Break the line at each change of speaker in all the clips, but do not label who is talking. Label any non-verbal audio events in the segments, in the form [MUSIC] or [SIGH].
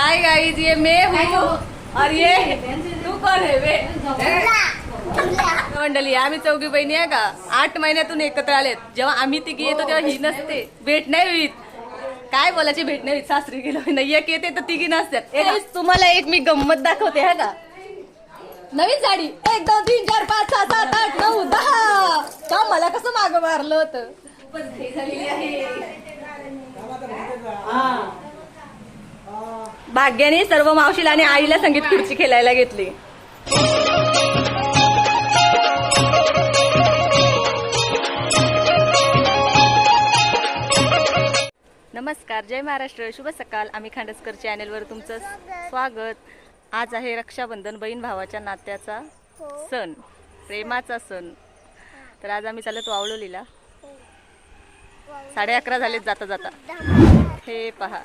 Hi guys ये मैं हूँ और ये तू कौन है वे? मंडळी आम्ही चौघी बहिणी आहे का? आठ महिन्यातून एकत्र आलेत. जेव्हा आम्ही तिघी येतो तेव्हा ही नसते. भेट नाही होईत. काय बोलायची भेट नाही होईत? सासरी गेलो नाही एक येते तर तिघी नसतात. ए, guys, तुम्हाला एक मी गंमत दाखवते हा का? नवीन साडी. एक दोन तीन चार पाच सहा सात आठ नऊ दहा. का मला कसं मागं मारलं होतं? झालेली आहे. भाग्याने सर्व मावशीला आणि आईला संगीत खुर्ची खेळायला घेतली. नमस्कार जय महाराष्ट्र. शुभ सकाळ. आम्ही खांडसकर चॅनेलवर तुमचं स्वागत. आज आहे रक्षाबंधन बहीण भावाच्या नात्याचा सण प्रेमाचा सण. तर आज आम्ही चालत वावळवलीला साडे अकरा झालेत जाता जाता. हे पहा.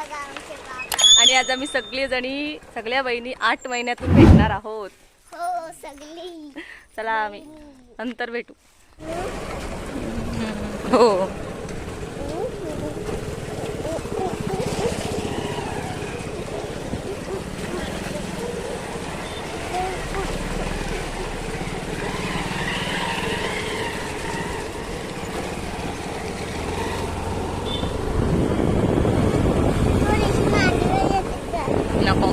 आणि आज आम्ही सगळे जणी सगळ्या बहिणी आठ महिन्यातून भेटणार आहोत.
हो सगळी.
चला आम्ही नंतर भेटू. हो
थोडीशी मांडवी येते का?
नको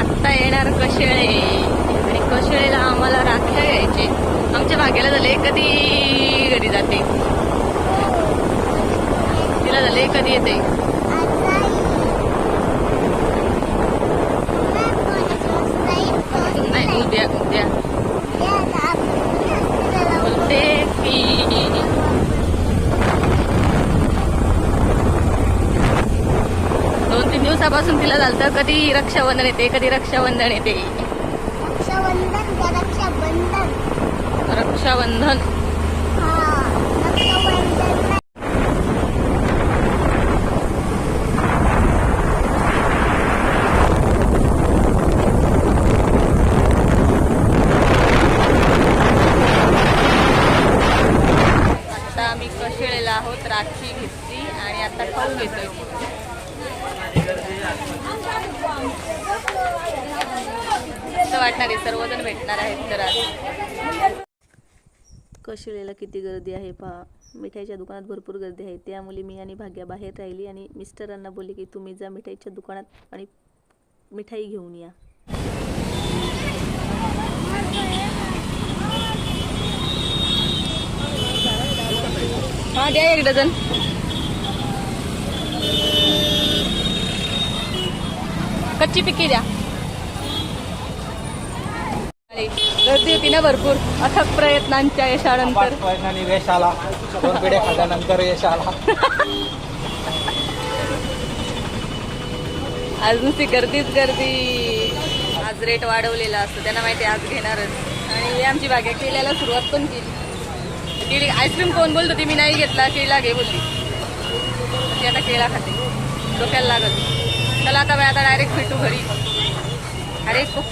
आत्ता येणार कशेळे आणि कशेळेला आम्हाला राख्या घ्यायचे आमच्या भाग्याला झाले कधी घरी जाते तिला झाले कधी येते
आता आई. मॅम, कोणी दिवस जाईल? कोणी
नाही उद्या उद्या
द्या ना. चला,
बोलते की दोन तीन दिवसापासून तिला झालं कधी रक्षाबंधन येते कधी रक्षाबंधन येते?
रक्षाबंधन का रक्षाबंधन?
रक्षाबंधन?
हा रक्षाबंधन
आता आम्ही कशेळेला आहोत राखी घेतली आणि आता खाऊ घेतोय असं वाटणार आहे सर्वजण भेटणार आहेत तर आज कशिळेला किती गर्दी आहे पहा. मिठाईच्या दुकानात भरपूर गर्दी आहे. त्यामुळे मी आणि भाग्या बाहेर राहिली आणि मिस्टरांना बोलले की तुम्ही जा मिठाईच्या दुकानात आणि मिठाई घेऊन या. हा द्या एक डझन. कच्ची पिक्की द्या. गर्दी होती ना भरपूर. अथक प्रयत्नांच्या यशानंतर.
यश आला दोन पिढ्या खाल्ल्यानंतर यश आला
आज नुसती गर्दीच गर्दी. आज रेट वाढवलेला असतो. त्यांना माहिती आज घेणारच. आणि हे आमची बाग्या केल्याला सुरुवात पण केली. केळी आईस्क्रीम कोण बोलत होती मी नाही घेतला केळीला घे बोलली. ती आता केळा खाते. डोक्याला लागत. चला आता बाई आता डायरेक्ट भेटू घरी. अरे खूप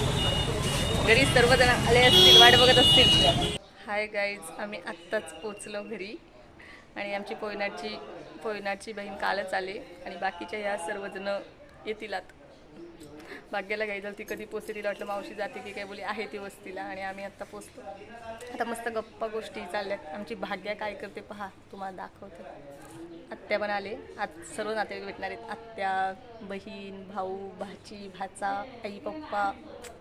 घरी सर्वजण आले असतील वाट बघत असतील. हाय गाईज आम्ही आत्ताच पोचलो घरी. आणि आमची पोयनाची पोयनाची बहीण कालच आली. आणि बाकीच्या ह्या सर्वजण येतील आत. भाग्याला घ्यायचं ती कधी पोचते तिला वाटलं मावशी जाते की काय बोली आहे ती वस्तीला. आणि आम्ही आत्ता पोचतो आता मस्त गप्पा गोष्टी चालल्यात. आमची भाग्या काय करते पहा तुम्हाला दाखवते. आत्या पण आले. आज सर्व नातेवाईक भेटणार आहेत. आत्या बहीण भाऊ भाची भाचा आई पप्पा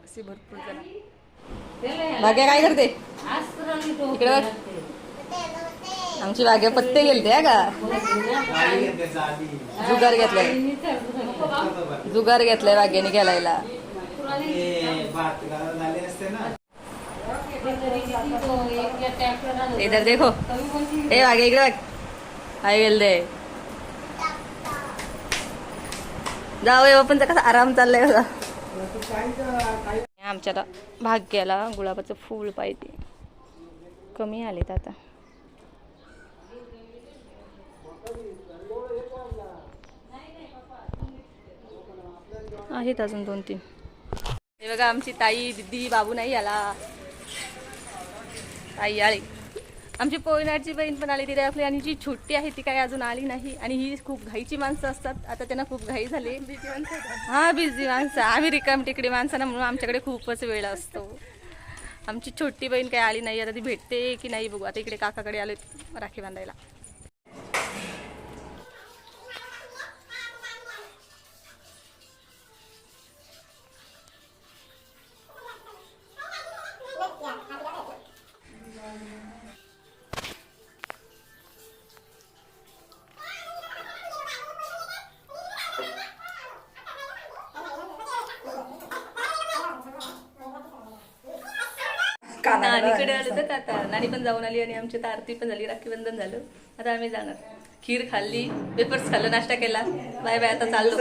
असे भरपूर जण. भाग्या काय करते? इकडे बघ. आमची भाग्या पत्ते गेलते का? जुगार घेतलाय. जुगार घेतलाय भाग्याने गेलायला इधर देखो. ए भाग्या इकडे आई हाय जाऊया दे. जाऊ कसा आराम चाललाय बघा. आमच्याला भाग्याला गुलाबाचं फूल पाहिजे. कमी आलेत आता. आहेत अजून दोन तीन. हे बघा आमची ताई दिदी बाबू नाही आला. ताई आली. आमची पोयनाडची बहीण पण आली तिथे आपली आणि जी छोटी आहे ती काही अजून आली नाही. आणि ही खूप घाईची माणसं असतात. आता त्यांना खूप घाई झाली. हा बिझी माणसं. आम्ही रिकाम टिकडी माणसांना म्हणून आमच्याकडे खूपच वेळ असतो. आमची छोटी बहीण काही आली नाही. आता ती भेटते की नाही बघू. आता इकडे काकाकडे आले राखी बांधायला. पण जाऊन आली आणि आमची तर आरती पण झाली राखी बंधन झालं. आता आम्ही जाणार. खीर खाल्ली पेपर्स खाल्लं नाश्ता केला. बाय बाय आता चाललो.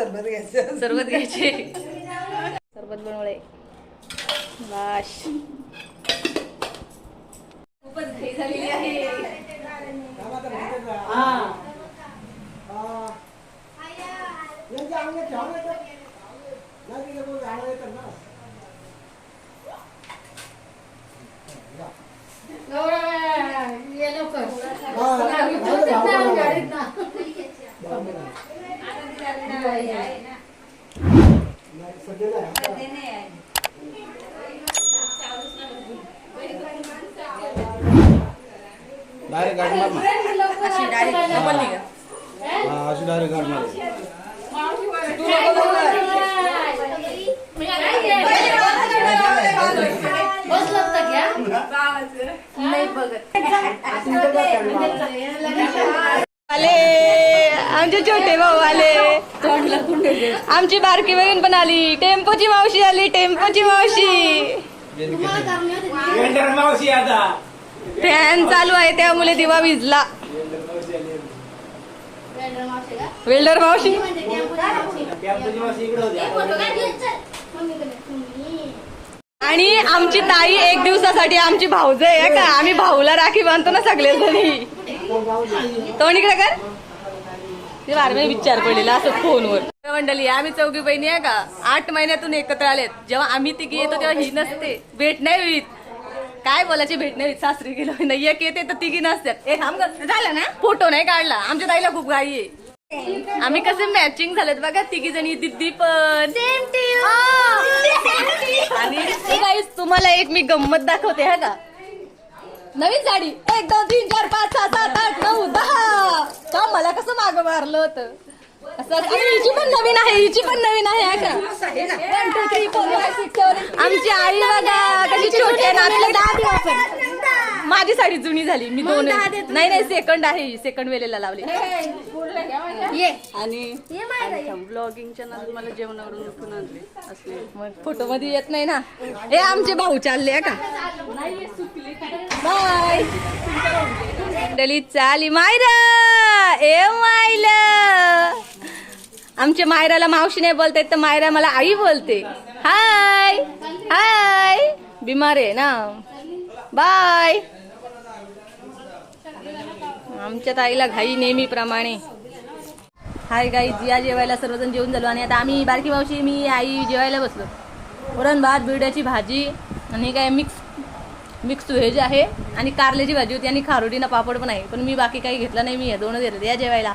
सरबत घ्यायचे. सरबत बनवलंय. बाश. खूपच घाई झालेली आहे.
डायरेक्ट गाडी मार ना
अशी डायरेक्ट डबल
हा, अशी डायरेक्ट गाडी मार
आले. आमचे छोटे भाऊ आले. आमची बारकी बहीण पण आली. टेम्पोची मावशी आली. टेम्पोची मावशी.
मावशी आता.
फॅन चालू आहे त्यामुळे दिवा विजला वेल्डर मावशी.
मावशी इकडे होती.
आणि आमची ताई एक दिवसासाठी आमची भाऊज आहे का आम्ही भाऊला राखी बांधतो ना सगळे जणी तोंड इकडे कर. ते बारमे विचार पडलेला असं फोनवर. मंडळी आम्ही चौघी बहिणी आहे का? आठ महिन्यातून एकत्र आलेत. जेव्हा आम्ही तिघी येतो तेव्हा ही नसते. भेट नाही होईत. काय बोलायची भेट नाही होईत सासरी गेलो नाही एक येते तर तिघी नसतात. एक झालं ना? फोटो नाही काढला. आमच्या ताईला खूप घाई आहे. आम्ही कसे मॅचिंग झालेत बघा तिघी जणी दिदी पण आणि तुम्हाला एक मी गंमत दाखवते हा का? नवीन साडी. एक दोन तीन चार पाच सहा सात आठ नऊ दहा. का मला कसं मागं मारलं होतं? असं आणि हिची पण नवीन आहे हिची पण नवीन आहे हा. आमची आई बघा कशी छोटी आहे ना आपल्या दहा दिवस आहे. माझी साडी जुनी झाली मी दोन नाही नाही सेकंड आहे सेकंड वेळेला लावली. आणि ब्लॉगिंगच्या नाद मला जेवणावरून उठून आणले. असले. मग फोटो मध्ये येत नाही ना. हे आमचे भाऊ चालले का? बाय. डली चाली मायरा. ए मायला आमच्या मायराला मावशी नाही बोलतायत तर मायरा मला आई बोलते. हाय. हाय. बिमार आहे ना. बाय. आमच्या ताईला घाई नेहमीप्रमाणे. हाय गाई जिया जेवायला सर्वजण जेवून झालो आणि आता आम्ही बारकी मावशी मी आई जेवायला बसलो. वरण भात बिरड्याची भाजी आणि काय मिक्स मिक्स व्हेज आहे आणि कारल्याची भाजी होती आणि खारोडीना पापड पण आहे. पण मी बाकी काही घेतलं नाही मी हे दोनच घेतले या जेवायला.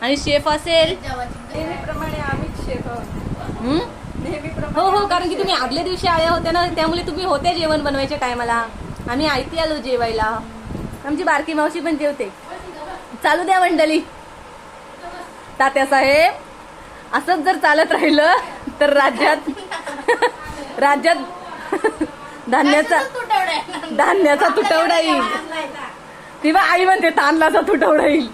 आणि शेफ असेल
नेहमीप्रमाणे आम्हीच शेफ
हं?
नेहमीप्रमाणे
हो हो कारण की तुम्ही आदल्या दिवशी आल्या होत्या ना त्यामुळे तुम्ही होते जेवण बनवायच्या टायमाला. आम्ही आयती आलो जेवायला. आमची बारकी मावशी पण जेवते. चालू द्या मंडळी. तात्या साहेब असंच जर चालत राहिलं तर राज्यात [LAUGHS] राज्यात धान्याचा धान्याचा तुटवडा येईल. तेव्हा आई म्हणते तांदळाचा तुटवडा येईल.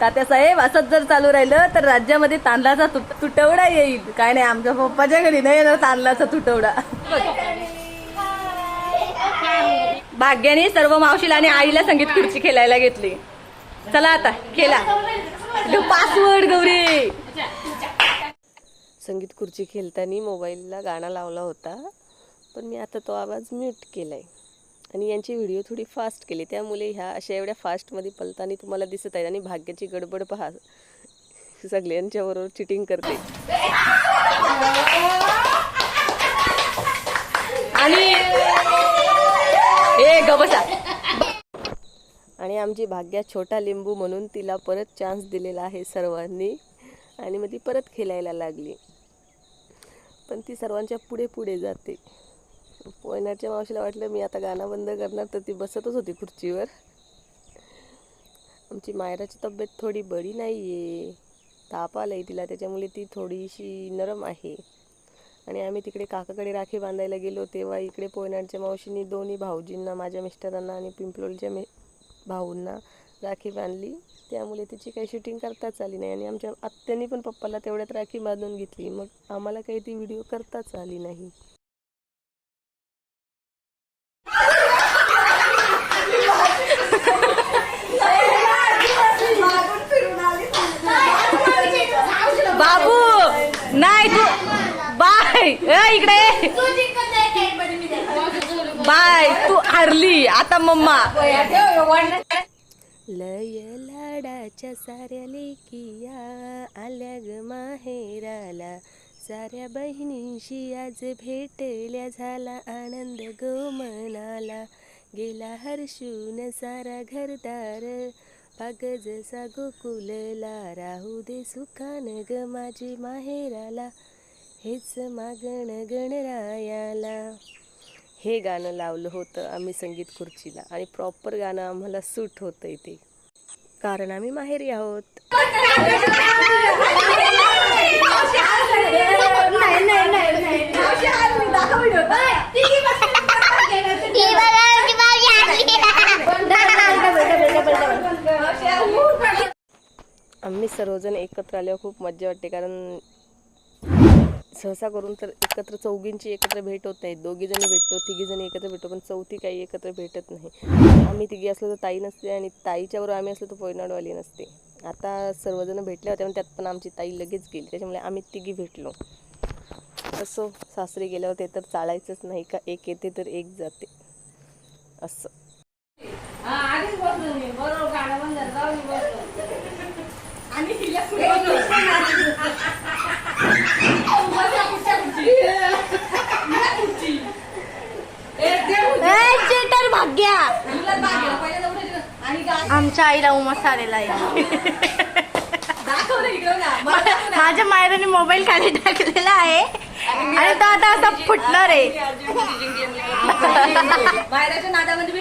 तात्या साहेब असंच जर चालू राहिलं तर राज्यामध्ये तांदळाचा तुट- तुटवडा येईल. काय नाही आमच्या पप्पाच्या घरी नाही येणार तांदळाचा तुटवडा. भाग्याने सर्व मावशीला आणि आईला संगीत खुर्ची खेळायला घेतली. चला आता खेळा. पासवर्ड गौरी.
संगीत खुर्ची खेळताना मोबाईलला गाणं लावला होता. पण मी आता तो आवाज म्यूट केला आहे आणि यांची व्हिडिओ थोडी फास्ट केली त्यामुळे ह्या अशा एवढ्या फास्टमध्ये पलताना तुम्हाला दिसत आहेत आणि भाग्याची गडबड पहा. सगळे यांच्याबरोबर चिटिंग करते.
आणि ए गबसा
आणि आमची भाग्या छोटा लिंबू म्हणून तिला परत चान्स दिलेला आहे सर्वांनी. आणि मग ती परत खेळायला लागली. पण ती सर्वांच्या पुढे पुढे जाते. पोयनाच्या मावशीला वाटलं मी आता गाणं बंद करणार तर ती बसतच होती खुर्चीवर. आमची मायराची तब्येत थोडी बरी नाही आहे ताप आलाय तिला त्याच्यामुळे ती थोडीशी नरम आहे. आणि आम्ही तिकडे काकाकडे राखी बांधायला गेलो तेव्हा इकडे पोयनाडच्या मावशीने दोन्ही भाऊजींना माझ्या मिस्टरांना आणि पिंपलोलच्या मे भाऊंना राखी बांधली. त्यामुळे तिची काही शूटिंग करताच आली नाही. आणि आमच्या आत्यांनी पण पप्पाला तेवढ्यात राखी बांधून घेतली. मग आम्हाला काही ती व्हिडिओ करताच आली नाही
बाबू नाही तू बाय ए, इकडे. बाय तू हरली. आता मम्मा.
लय लाडाच्या साऱ्या लेकिया आल्या ग माहेराला. साऱ्या बहिणींशी आज भेटल्या झाला आनंद गो मनाला गेला हर्षून सारा घरदार. भाग जसा गोकुलला राहू दे सुखान ग माझी माहेराला. हेच मागण गणरायाला. हे गाणं लावलं होतं आम्ही संगीत खुर्चीला आणि प्रॉपर गाणं आम्हाला सूट होतं इथे कारण आम्ही माहेरी आहोत. आम्ही सर्वजण एकत्र आल्यावर खूप मज्जा वाटते कारण सहसा करून तर एकत्र चौघींची एकत्र भेट होत नाही. दोघी जणी भेटतो तिघी जणी एकत्र भेटतो पण चौथी काही एकत्र भेटत नाही. आम्ही तिघी असलो तर ताई नसते आणि ताईच्या बरोबर आम्ही असलो तर पोयनाडवाली नसते. आता सर्वजण भेटले होते पण त्यात पण आमची ताई लगेच गेली. त्याच्यामुळे आम्ही तिघी भेटलो. असं सासरी गेल्यावर ते तर चालायचंच नाही का? एक येते तर एक जाते. असं.
चिटर भाग्या. आमच्या आईला उमस आलेला आहे माझ्या मायराने मोबाईल खाली टाकलेला आहे. आणि तो आता असा फुटणार आहे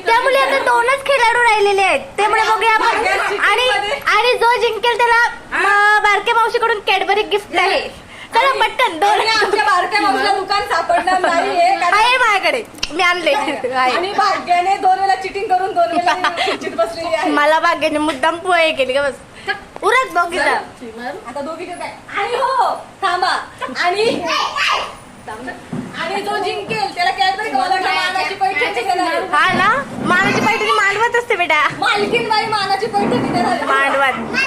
त्यामुळे आता दोनच खेळाडू राहिलेले आहेत. त्यामुळे बघूया आपण आणि आणि जो जिंकेल त्याला म, बारक्या मावशीकडून कॅडबरी गिफ्ट आहे. चला पटकन दोन
आमच्या बारक्या मावशीला दुकान सापडणार
आहे माझ्याकडे. मी आणले.
आणि भाग्याने दोन वेळा चिटिंग करून दोन वेळा [LAUGHS] बसलेली आहे.
मला भाग्याने मुद्दाम पोहे केली का बस. उरत दोघीचा
आता दोघी काय? आणि हो थांबा. आणि आणि जो जिंकेल त्याला कॅडबरी मानाची पैठणी.
हा ना? मानाची पैठणी मांडवत असते बेटा.
मालकीन बाई मानाची पैठणी.
मांडवत.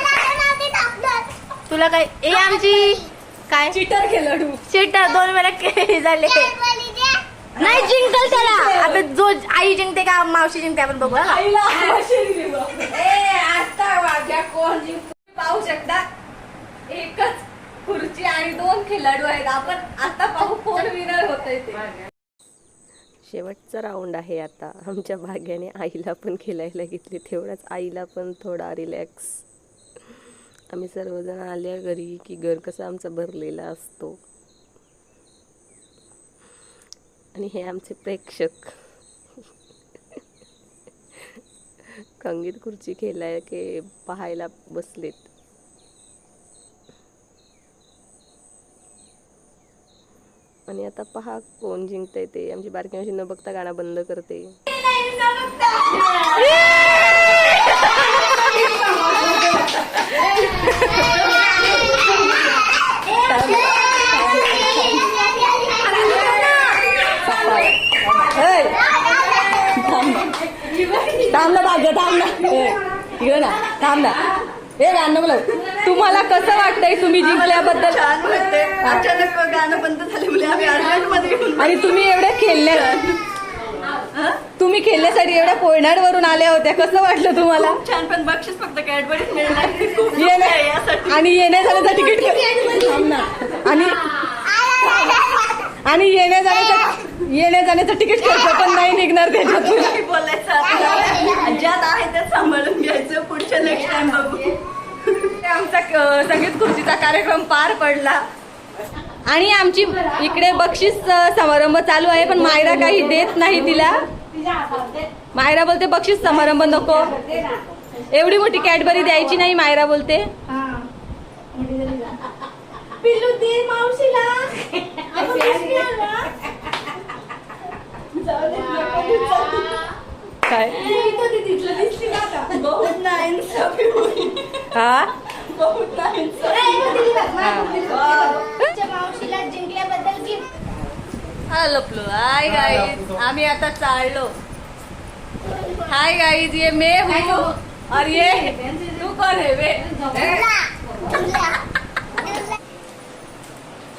तुला काय ए आमची काय?
चिटर खेळाडू
सीटर दोन वेळा झाले. नाही जिंकल त्याला. आता जो आई जिंकते का मावशी जिंकते आपण बघू.
आईला मशीन दिलं. ए आता वाग्या कोण जिंकतो? पाहू शकता. एकच खुर्ची आणि दोन खेळाडू आहेत. आपण आता पाहू कोण विनर होत ते.
शेवटचा राऊंड आहे आता. आमच्या भाग्याने आईला पण खेळायला घेतली. तेवढाच आईला पण थोडा रिलॅक्स आम्ही सर्वजण आल्या घरी की घर कसं आमचं भरलेला असतो. आणि हे आमचे प्रेक्षक. कंगीत खुर्ची खेळाय के पाहायला बसलेत. आणि आता पहा कोण जिंकतंय ते. आमची बारकी अशी न बघता गाणं बंद करते.
थांब ना. भाग्य थांब ना. इकडे ना. थांब ना. हे गाणं बोलव. तुम्हाला कसं वाटतंय तुम्ही जिंकल्याबद्दल?
अचानक गाणं बंद झाल्यामुळे आम्ही अर्जंटमध्ये येऊन
आणि तुम्ही एवढ्या खेळले तुम्ही खेळण्यासाठी एवढ्या पोयनाड वरून आल्या होत्या. कसं वाटलं तुम्हाला?
छान पण बक्षीस फक्त कॅडबरीच मिळणार
आणि येण्या जाण्याचं तिकीट. आणि आणि येण्या जाण्याचं येण्या जाण्याचं तिकीट खर्च पण नाही निघणार त्याच्यातून.
बोलायचं. ज्यात आहे त्यात सांभाळून घ्यायचं. पुढच्या नेक्स्ट टाइम बघू.
आमचा संगीत खुर्चीचा कार्यक्रम पार पडला? आणि आमची इकडे बक्षीस समारंभ चालू आहे पण मायरा काही देत नाही तिला. मायरा बोलते बक्षीस समारंभ नको. एवढी मोठी कॅडबरी द्यायची नाही मायरा बोलते. काय? हा? लपलो हाय गाईज आम्ही आता चाललो. हाय गाईज ये मैं हूँ. और ये तू कौन है बे?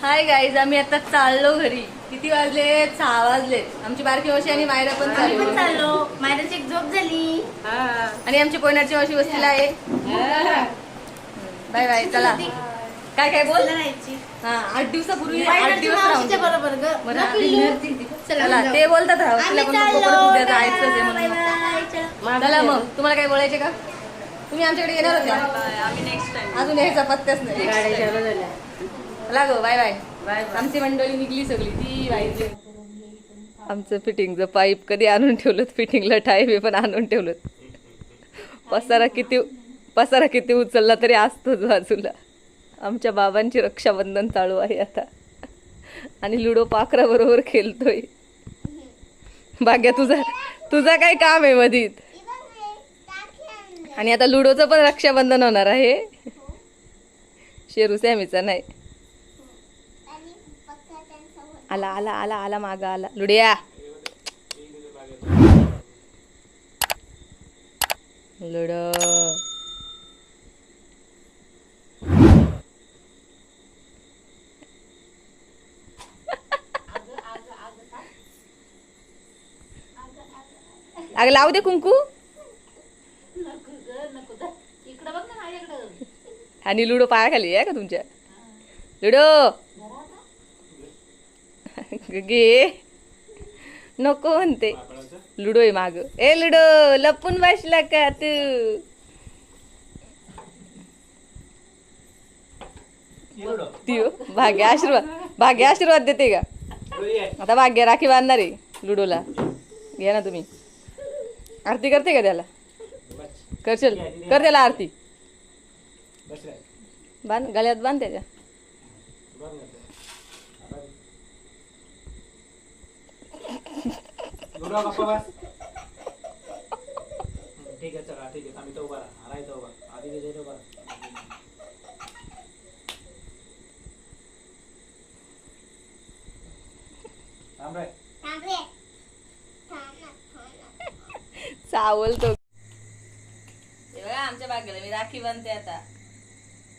हाय गाईज आम्ही आता चाललो घरी. किती वाजले? सहा वाजले. आमची बारकी मावशी आणि मायरा पण चाललो.
मायराची एक झोप झाली.
आणि आमची कोयनाची मावशी बसलेला आहे. बाय बाय चला. काय काय बोल? हा आठ दिवसापूर्वी आठ दिवस.
बरोबर? चला.
ते बोलतात उद्या
बाय बाय चला.
मग तुम्हाला काय बोलायचे का? तुम्ही आमच्याकडे येणार होते आम्ही नेक्स्ट टाइम अजून यायचा पत्त्याच नाही. लागो बाय बाय. आमची मंडळी निघली सगळी. ती वाईट आमचं फिटिंगचं पाईप कधी आणून ठेवलं फिटिंगला टाईप आहे पण आणून ठेवलं पसारा किती पसारा किती उचलला तरी असतोच बाजूला. आमच्या बाबांची रक्षाबंधन चालू आहे आता. आणि लुडो पाखरा बरोबर खेळतोय. भाग्या तुझा तुझा काय काम आहे मधीत? आणि आता लुडोचं पण रक्षाबंधन होणार आहे. शेरू सॅमीचा नाही. आला आला आला आला मागा आला. लुडिया. लुडो. अग लावू दे कुंकू. आणि लुडो पाया खाली आहे का तुमच्या? लुडो. गे. नको म्हणते. लुडो आहे माग. ए लुडो लपून बसला का तू? ती हो, भाग्य आशीर्वाद भाग्य आशीर्वाद देते का? आता भाग्य राखी बांधणार आहे लुडोला. घ्या ना तुम्ही. आरती करते का त्याला? करशील? कर त्याला आरती. बांध गळ्यात बांध त्याच्या.
हं, ठीक आहे चला ठीक आहे. आम्ही तो उभा राहा. उभा आधी उभा राहा.
हे बघा आमच्या भाग्याला मी राखी बांधते आता.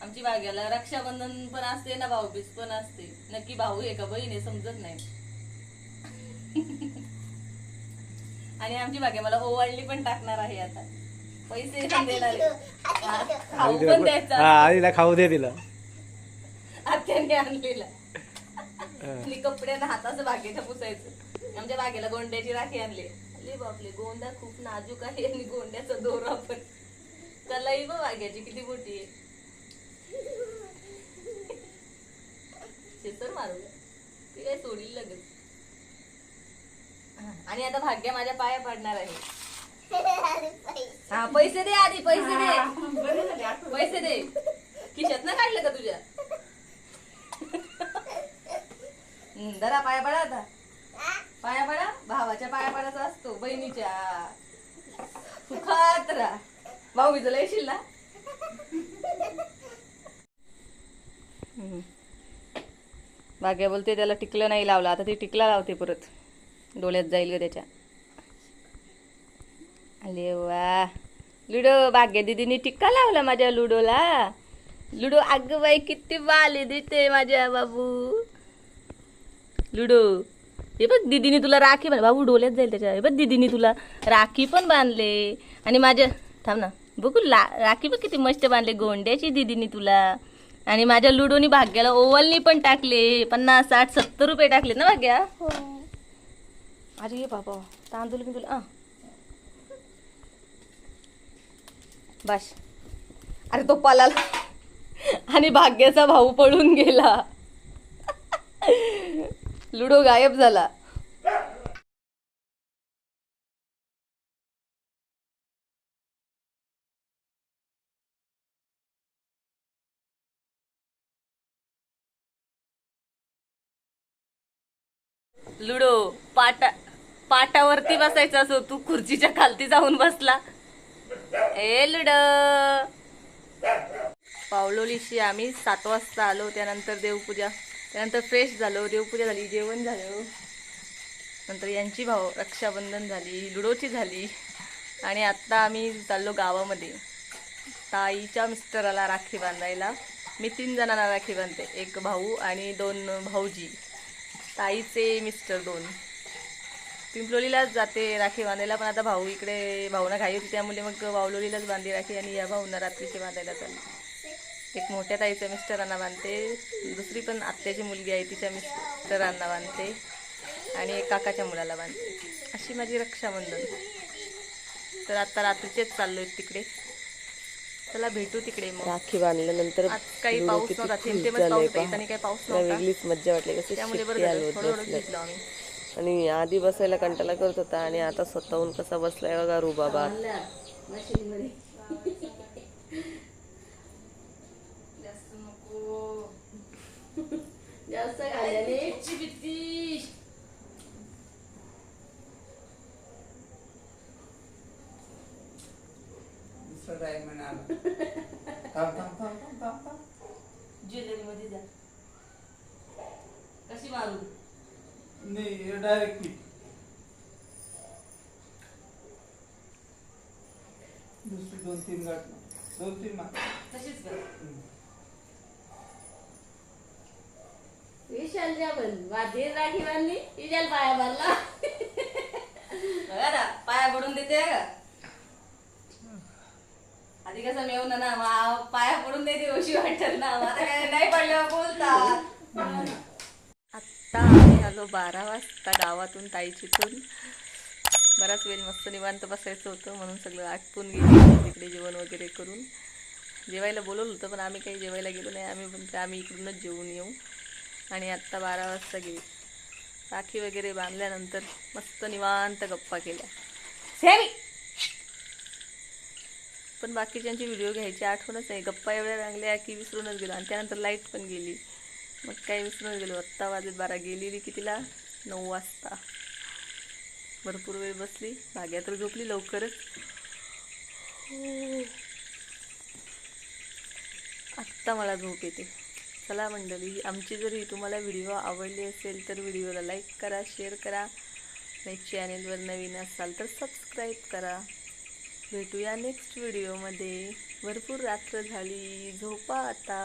आमची भाग्याला रक्षाबंधन पण असते ना भाऊबीज पण असते. नक्की भाऊ आहे का बहीण आहे समजत नाही. आणि आमची भाग्या मला ओवाळणी पण टाकणार आहे आता. पैसे पण देणार आहे. हा, खाऊ पण द्यायचा
हा खाऊ दे तिला
आत्याने आणलेला. आणि कपड्यानं हाताचं बागेच्या पुसायचं. आमच्या बागेला गोंड्याची राखी आणली. अरे बापले गोंडा खूप नाजूक आहे आणि गोंड्याचा दोरा पण. कलाई बघ बाग्याची किती मोठी आहे. शेसर मारू ती काय सोडील लगेच. आणि आता भाग्य माझ्या पाया पडणार आहे. [LAUGHS] हा पैसे दे आधी पैसे दे. पैसे दे खिशात ना काढलं का तुझ्या हम्म, जरा पाया पडा आता पाया पडा भावाच्या पाया पडायचा असतो बहिणीच्या सुखात राहा. भाऊ येशील ना? भाग्या बोलते त्याला टिकलं नाही लावलं. आता ती टिकला लावते परत. डोळ्यात जाईल ग त्याच्या. अरे वा. लुडो भाग्या दिदीने टिक्का लावला माझ्या लुडोला. लुडो अगं बाई किती बाले दिसते माझ्या बाबू. लुडो. ते बघ दिदीने तुला राखी बांध भाऊ डोल्यात जाईल त्याच्या. बघ दिदीने तुला राखी पण बांधले. आणि माझ्या थांब ना. बघू ला राखी बघ किती मस्त बांधले. गोंड्याची दिदीने तुला. आणि माझ्या लुडोनी भाग्याला ओवलनी पण टाकले. पन्नास साठ सत्तर रुपये टाकले ना भाग्या? हो. अरे बाबा. तांदूळ मी तुला बाश अरे तो पलाला. आणि भाग्याचा भाऊ पळून गेला. लुडो गायब झाला. लुडो पाटा पाटावरती बसायचा असो तू खुर्चीच्या खालती जाऊन बसला. ए लुडो. पावलोलीशी आम्ही सात वाजता आलो त्यानंतर देवपूजा. त्यानंतर फ्रेश झालो देवपूजा झाली जेवण झालं. नंतर यांची भाऊ रक्षाबंधन झाली लुडोची झाली. आणि आत्ता आम्ही चाललो गावामध्ये. ताईच्या मिस्टराला राखी बांधायला. मी तीन जणांना राखी बांधते एक भाऊ आणि दोन भाऊजी. ताईचे मिस्टर दोन. पिंपलोलीलाच जाते राखी बांधायला पण आता भाऊ इकडे भाऊना घाई होती त्यामुळे मग वावलोलीलाच बांधली राखी आणि या भाऊंना रात्रीची बांधायला चालली. एक मोठ्या ताईच्या मिस्टरांना बांधते. दुसरी पण आत्याची मुलगी आहे तिच्या मिस्टरांना बांधते. आणि एक काकाच्या मुलाला बांधते. अशी माझी रक्षाबंधन. तर आता रात्रीचेच चाललोय तिकडे. चला भेटू तिकडे मग.
राखी बांधल्यानंतर
आज काही पाऊस नव्हता.
खुश
थेंब थेंबच
झालंय
पाऊस. इथं काही पाऊस नव्हता.
वेगळीच मज्जा वाटली कसे
त्यामुळे बरं थोडं थोडं घेतलं आम्ही.
आणि आधी बसायला कंटाळा करत होता आणि आता स्वतःहून कसा बसलाय बघा रुबाबा.
जास्त खाल्ल्याने
दुसरं ड्रायव्ह म्हणाला थांब थांब थांब थांब थांब थांब
ज्वेलरी मध्ये जा कशी मारू
नाही डायरेक्ट पीठ दुसरी दोन तीन गाठ मार. दोन तीन मार
तशीच कर
विशालच्या पण माझी राखी बांधली विशाल पाया बांधला
बघा ना पाया पडून देते का आधी कसं मेव ना ना मा- पाया पडून देते अशी वाटत ना आता काय नाही पडल्यावर बोलतात आत्ता आम्ही आलो बारा वाजता गावातून ताईचीतून. बराच वेळ मस्त निवांत बसायचं होतं म्हणून सगळं आटपून गेली तिकडे जेवण वगैरे करून. जेवायला बोलवलं होतं पण आम्ही काही जेवायला गेलो नाही आम्ही पण आम्ही इकडूनच जेवून येऊ. आणि आत्ता बारा वाजता गेली. राखी वगैरे बांधल्यानंतर मस्त निवांत गप्पा केल्या. सेमी पण बाकीच्यांची व्हिडिओ घ्यायची आठवणच नाही. गप्पा एवढ्या चांगल्या की विसरूनच गेलो. आणि त्यानंतर लाइट पण गेली. मग काही विसरूनच गेलो. आत्ता वाजत बारा. गेलेली कितीला? नऊ वाजता. भरपूर वेळ बसली. भाग्या तर झोपली लवकरच. आत्ता मला झोप येते. चला मंडळी आमची जर ही तुम्हाला व्हिडिओ आवडली असेल तर व्हिडिओला लाईक करा शेअर करा. आणि चॅनेलवर नवीन असाल तर सबस्क्राईब करा. भेटूया नेक्स्ट व्हिडिओमध्ये भरपूर रात्र झाली. झोपा आता.